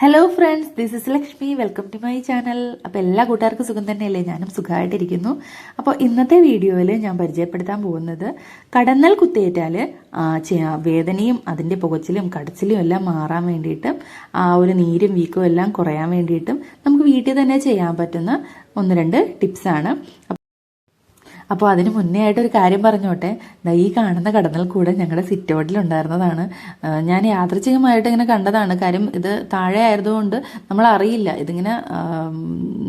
Hello friends this is Lakshmi welcome to my channel അപ്പോൾ എല്ലാ കൂട്ടുകാർക്കും സുഖം തന്നെയല്ലേ? ഞാനും സുഖമായിട്ടിരിക്കുന്നു. അപ്പോൾ ഇന്നത്തെ വീഡിയോയിൽ ഞാൻ പരിചയപ്പെടുത്താൻ പോകുന്നത് കടന്നൽ കുത്തേറ്റാൽ വേദനയും അതിന്റെ പുകച്ചിലും കടച്ചിലും എല്ലാം മാറാൻ വേണ്ടിയിട്ടും ആ ഒരു നീരും വീക്കും എല്ലാം കുറയാൻ വേണ്ടിയിട്ടും നമുക്ക് വീട്ടിൽ തന്നെ ചെയ്യാൻ പറ്റുന്ന ഒന്ന് രണ്ട് ടിപ്സാണ്. അപ്പോൾ അതിന് മുന്നേ ആയിട്ട് ഒരു കാര്യം പറഞ്ഞോട്ടെ? ഈ കാണുന്ന കടന്നൽ കൂടെ ഞങ്ങളുടെ സിറ്റൗട്ടിൽ ഉണ്ടായിരുന്നതാണ്. ഞാൻ യാദൃച്ഛികമായിട്ട് ഇങ്ങനെ കണ്ടതാണ്. കാര്യം ഇത് താഴെ ആയതുകൊണ്ട് നമ്മൾ അറിയില്ല ഇതിങ്ങനെ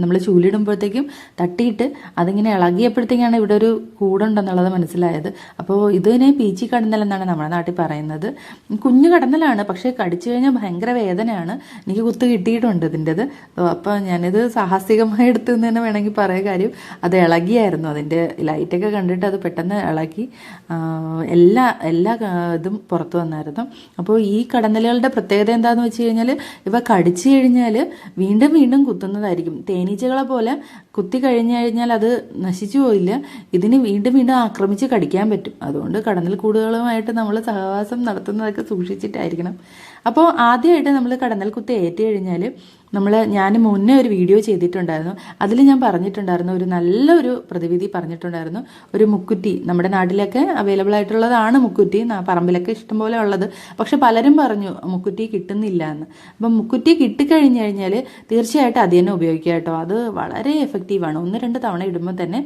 നമ്മൾ ചൂലിടുമ്പോഴത്തേക്കും തട്ടിയിട്ട് അതിങ്ങനെ ഇളകിയപ്പോഴത്തേക്കാണ് ഇവിടെ ഒരു കൂടുണ്ടെന്നുള്ളത് മനസ്സിലായത്. അപ്പോൾ ഇതിനെ പീച്ചി കടന്നൽ എന്നാണ് നമ്മുടെ നാട്ടിൽ പറയുന്നത്. കുഞ്ഞു കടന്നലാണ് പക്ഷേ കടിച്ചു കഴിഞ്ഞാൽ ഭയങ്കര വേദനയാണ്. എനിക്ക് കുത്ത് കിട്ടിയിട്ടുണ്ട് ഇതിന്റെത്. അപ്പോൾ ഞാനിത് സാഹസികമായി എടുത്തു തന്നെ വേണമെങ്കിൽ പറയാൻ കാര്യം. അത് ഇളകിയായിരുന്നു അതിന്റെ ലൈറ്റൊക്കെ കണ്ടിട്ട് അത് പെട്ടെന്ന് ഇളക്കി എല്ലാ എല്ലാ ഇതും പുറത്തു വന്നായിരുന്നു. അപ്പോൾ ഈ കടന്നലുകളുടെ പ്രത്യേകത എന്താണെന്ന് വെച്ച് കഴിഞ്ഞാൽ ഇവ കടിച്ചു കഴിഞ്ഞാൽ വീണ്ടും വീണ്ടും കുത്തുന്നതായിരിക്കും. തേനീച്ചകളെ പോലെ കുത്തി കഴിഞ്ഞു കഴിഞ്ഞാൽ അത് നശിച്ചു പോയില്ല ഇതിന് വീണ്ടും വീണ്ടും ആക്രമിച്ച് കടിക്കാൻ പറ്റും. അതുകൊണ്ട് കടന്നൽ കൂടുകളുമായിട്ട് നമ്മൾ സഹവാസം നടത്തുന്നതൊക്കെ സൂക്ഷിച്ചിട്ടായിരിക്കണം. അപ്പോൾ ആദ്യമായിട്ട് നമ്മൾ കടന്നൽ കുത്തി ഏറ്റു കഴിഞ്ഞാൽ നമ്മൾ ഞാൻ മുന്നേ ഒരു വീഡിയോ ചെയ്തിട്ടുണ്ടായിരുന്നു. അതിൽ ഞാൻ പറഞ്ഞിട്ടുണ്ടായിരുന്നു ഒരു നല്ലൊരു പ്രതിവിധി പറഞ്ഞിട്ടുണ്ടായിരുന്നു. ഒരു മുക്കുറ്റി നമ്മുടെ നാട്ടിലൊക്കെ അവൈലബിൾ ആയിട്ടുള്ളതാണ് മുക്കുറ്റി പറമ്പിലൊക്കെ ഇഷ്ടംപോലെ ഉള്ളത്. പക്ഷെ പലരും പറഞ്ഞു മുക്കുറ്റി കിട്ടുന്നില്ല എന്ന്. അപ്പം മുക്കുറ്റി കിട്ടിക്കഴിഞ്ഞ് കഴിഞ്ഞാൽ തീർച്ചയായിട്ടും അത് തന്നെ ഉപയോഗിക്കുക കേട്ടോ. അത് വളരെ എഫക്റ്റീവാണ് ഒന്ന് രണ്ട് തവണ ഇടുമ്പോൾ തന്നെ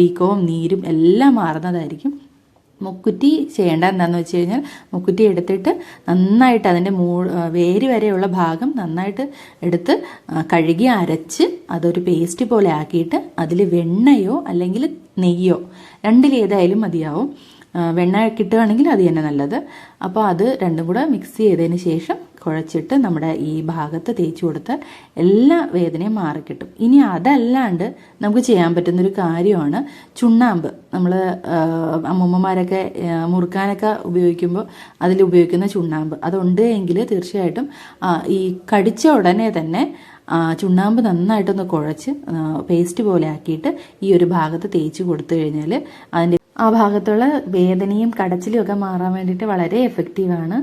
വീക്കവും നീരും എല്ലാം മാറുന്നതായിരിക്കും. മുക്കുറ്റി ചെയ്യേണ്ട എന്താണെന്ന് വെച്ച് കഴിഞ്ഞാൽ മുക്കുറ്റി എടുത്തിട്ട് നന്നായിട്ട് അതിന്റെ മൂ വേര് വരെയുള്ള ഭാഗം നന്നായിട്ട് എടുത്ത് കഴുകി അരച്ച് അതൊരു പേസ്റ്റ് പോലെ ആക്കിയിട്ട് അതിൽ വെണ്ണയോ അല്ലെങ്കിൽ നെയ്യോ രണ്ടിലേതായാലും മതിയാവും. വെണ്ണ കിട്ടുകയാണെങ്കിൽ അത് തന്നെ നല്ലത്. അപ്പോൾ അത് രണ്ടും കൂടെ മിക്സ് ചെയ്തതിന് ശേഷം കുഴച്ചിട്ട് നമ്മുടെ ഈ ഭാഗത്ത് തേച്ച് കൊടുത്താൽ എല്ലാ വേദനയും മാറിക്കിട്ടും. ഇനി അതല്ലാണ്ട് നമുക്ക് ചെയ്യാൻ പറ്റുന്നൊരു കാര്യമാണ് ചുണ്ണാമ്പ്. നമ്മൾ അമ്മൂമ്മമാരൊക്കെ മുറുക്കാനൊക്കെ ഉപയോഗിക്കുമ്പോൾ അതിൽ ഉപയോഗിക്കുന്ന ചുണ്ണാമ്പ്. അതുണ്ട് എങ്കിൽ തീർച്ചയായിട്ടും ഈ കടിച്ച ഉടനെ തന്നെ ചുണ്ണാമ്പ് നന്നായിട്ടൊന്ന് കുഴച്ച് പേസ്റ്റ് പോലെ ആക്കിയിട്ട് ഈ ഒരു ഭാഗത്ത് തേച്ച് കൊടുത്തു കഴിഞ്ഞാൽ അതിന്റെ ആ ഭാഗത്തുള്ള വേദനയും കടച്ചിലും ഒക്കെ മാറാൻ വേണ്ടിയിട്ട് വളരെ എഫക്റ്റീവാണ്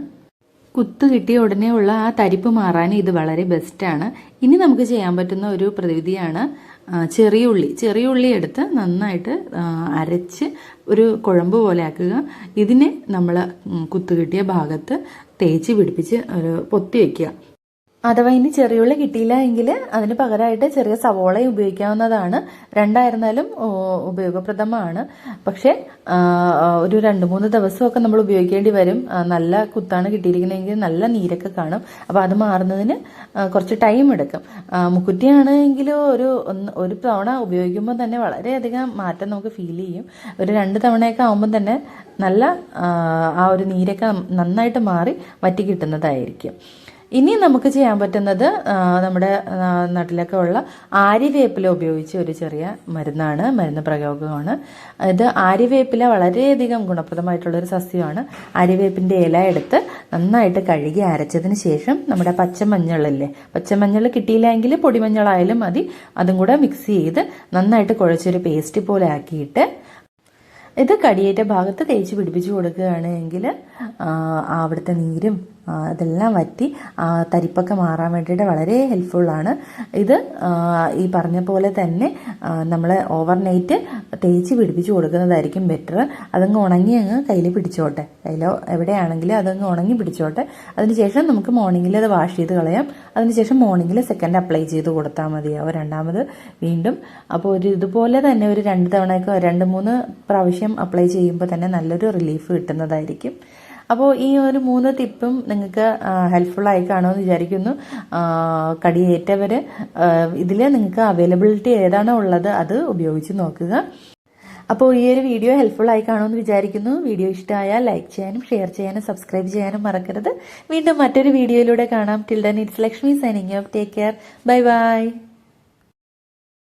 കുത്ത് കിട്ടിയ ഉടനെ ഉള്ള ആ തരിപ്പ് മാറാൻ ഇത് വളരെ ബെസ്റ്റാണ് ഇനി നമുക്ക് ചെയ്യാൻ പറ്റുന്ന ഒരു പ്രതിവിധിയാണ് ചെറിയ ഉള്ളി. ചെറിയ ഉള്ളി എടുത്ത് നന്നായിട്ട് അരച്ച് ഒരു കുഴമ്പ് പോലെ ആക്കുക. ഇതിനെ നമ്മൾ കുത്തുകിട്ടിയ ഭാഗത്ത് തേച്ച് പിടിപ്പിച്ച് ഒരു പൊത്തി വയ്ക്കുക അഥവാ ഇനി ചെറിയുള്ളി കിട്ടിയില്ല എങ്കിൽ അതിന് പകരമായിട്ട് ചെറിയ സവോള ഉപയോഗിക്കാവുന്നതാണ്. രണ്ടായിരുന്നാലും ഉപയോഗപ്രദമാണ്. പക്ഷേ ഒരു രണ്ട് മൂന്ന് ദിവസമൊക്കെ നമ്മൾ ഉപയോഗിക്കേണ്ടി വരും. നല്ല കുത്താണ് കിട്ടിയിരിക്കുന്നതെങ്കിൽ നല്ല നീരൊക്കെ കാണും. അപ്പോൾ അത് മാറുന്നതിന് കുറച്ച് ടൈം എടുക്കും. മുക്കുറ്റിയാണെങ്കിൽ ഒരു ഒരു തവണ ഉപയോഗിക്കുമ്പോൾ തന്നെ വളരെയധികം മാറ്റം നമുക്ക് ഫീൽ ചെയ്യും. ഒരു രണ്ട് തവണയൊക്കെ ആകുമ്പോൾ തന്നെ നല്ല ആ ഒരു നീരൊക്കെ നന്നായിട്ട് മാറി വറ്റി കിട്ടുന്നതായിരിക്കും. ഇനി നമുക്ക് ചെയ്യാൻ പറ്റുന്നത് നമ്മുടെ നാട്ടിലൊക്കെ ഉള്ള ആര്യവേപ്പില ഉപയോഗിച്ച് ഒരു ചെറിയ മരുന്നാണ് മരുന്ന് പ്രയോഗമാണ്. ഇത് ആര്യവേപ്പില വളരെയധികം ഗുണപ്രദമായിട്ടുള്ള ഒരു സസ്യമാണ്. ആര്യവേപ്പിന്റെ ഇല എടുത്ത് നന്നായിട്ട് കഴുകി അരച്ചതിന് ശേഷം നമ്മുടെ പച്ചമഞ്ഞളില്ലേ പച്ചമഞ്ഞൾ കിട്ടിയില്ലെങ്കിൽ പൊടിമഞ്ഞളായാലും മതി. അതും കൂടെ മിക്സ് ചെയ്ത് നന്നായിട്ട് കുഴച്ചൊരു പേസ്റ്റ് പോലെ ആക്കിയിട്ട് ഇത് കടിയേറ്റ ഭാഗത്ത് തേച്ച് പിടിപ്പിച്ച് കൊടുക്കുകയാണ് എങ്കിൽ അവിടുത്തെ നീരും അതെല്ലാം വറ്റി തരിപ്പൊക്കെ മാറാൻ വേണ്ടിയിട്ട് വളരെ ഹെൽപ്ഫുള്ളാണ് ഇത് ഈ പറഞ്ഞ പോലെ തന്നെ നമ്മൾ ഓവർനൈറ്റ് തേച്ച് പിടിപ്പിച്ച് കൊടുക്കുന്നതായിരിക്കും ബെറ്റർ അതങ്ങ് ഉണങ്ങി അങ്ങ് കയ്യിൽ പിടിച്ചോട്ടെ. കയ്യിലോ എവിടെയാണെങ്കിലും അതങ്ങ് ഉണങ്ങി പിടിച്ചോട്ടെ. അതിനുശേഷം നമുക്ക് മോർണിംഗിൽ അത് വാഷ് ചെയ്ത് കളയാം. അതിനുശേഷം മോർണിംഗിൽ സെക്കൻഡ് അപ്ലൈ ചെയ്ത് കൊടുത്താൽ മതിയാവും രണ്ടാമത് വീണ്ടും. അപ്പോൾ ഒരു ഇതുപോലെ തന്നെ ഒരു രണ്ട് തവണയൊക്കെ രണ്ട് മൂന്ന് പ്രാവശ്യം അപ്ലൈ ചെയ്യുമ്പോൾ തന്നെ നല്ലൊരു റിലീഫ് കിട്ടുന്നതായിരിക്കും. അപ്പോൾ ഈ ഒരു മൂന്ന് ടിപ്പും നിങ്ങൾക്ക് ഹെൽപ്ഫുൾ ആയി കാണുമെന്ന് വിചാരിക്കുന്നു. കടിയേറ്റവർ ഇതിൽ നിങ്ങൾക്ക് അവൈലബിലിറ്റി ഏതാണോ ഉള്ളത് അത് ഉപയോഗിച്ച് നോക്കുക. അപ്പോൾ ഈ ഒരു വീഡിയോ ഹെൽപ്ഫുൾ ആയി കാണുമെന്ന് വിചാരിക്കുന്നു. വീഡിയോ ഇഷ്ടമായാൽ ലൈക്ക് ചെയ്യാനും ഷെയർ ചെയ്യാനും സബ്സ്ക്രൈബ് ചെയ്യാനും മറക്കരുത്. വീണ്ടും മറ്റൊരു വീഡിയോയിലൂടെ കാണാം. Till then it's Lakshmi signing off take care bye bye